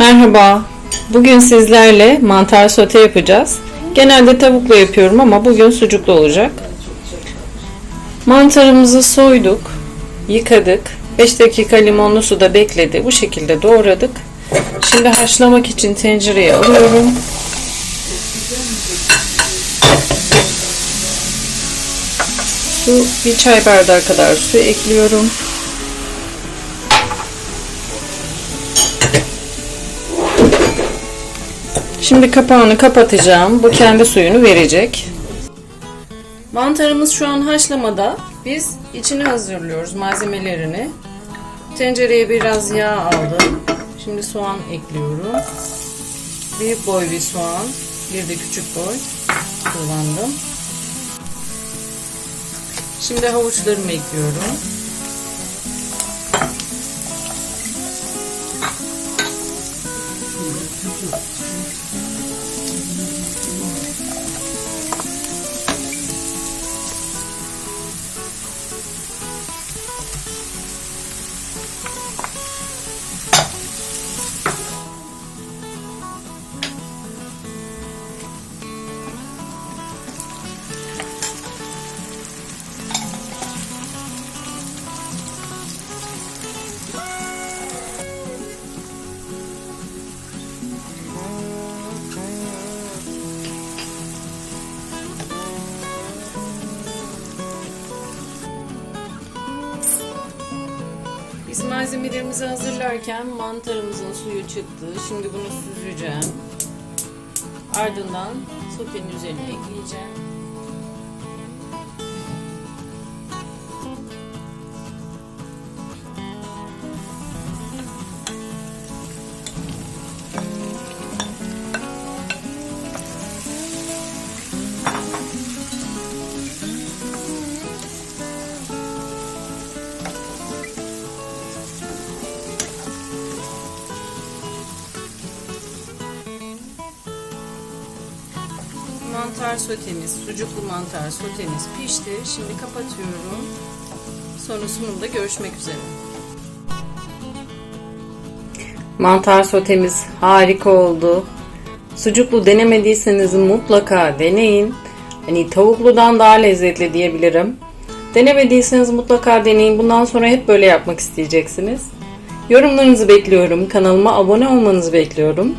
Merhaba. Bugün sizlerle mantar sote yapacağız. Genelde tavukla yapıyorum ama bugün sucuklu olacak. Mantarımızı soyduk, yıkadık. 5 dakika limonlu suda bekledi. Bu şekilde doğradık. Şimdi haşlamak için tencereye alıyorum. Su, bir çay bardağı kadar su ekliyorum. Şimdi kapağını kapatacağım. Bu kendi suyunu verecek. Mantarımız şu an haşlamada. Biz içini hazırlıyoruz malzemelerini. Tencereye biraz yağ aldım. Şimdi soğan ekliyorum. Büyük boy bir soğan. Bir de küçük boy kullandım. Şimdi havuçlarımı ekliyorum. Biz malzemelerimizi hazırlarken mantarımızın suyu çıktı. Şimdi bunu süzeceğim. Ardından sotenin üzerine ekleyeceğim. Mantar sotemiz, sucuklu mantar sotemiz pişti. Şimdi kapatıyorum. Sonra sunumda görüşmek üzere. Mantar sotemiz harika oldu. Sucuklu denemediyseniz mutlaka deneyin. Hani tavukludan daha lezzetli diyebilirim. Denemediyseniz mutlaka deneyin. Bundan sonra hep böyle yapmak isteyeceksiniz. Yorumlarınızı bekliyorum. Kanalıma abone olmanızı bekliyorum.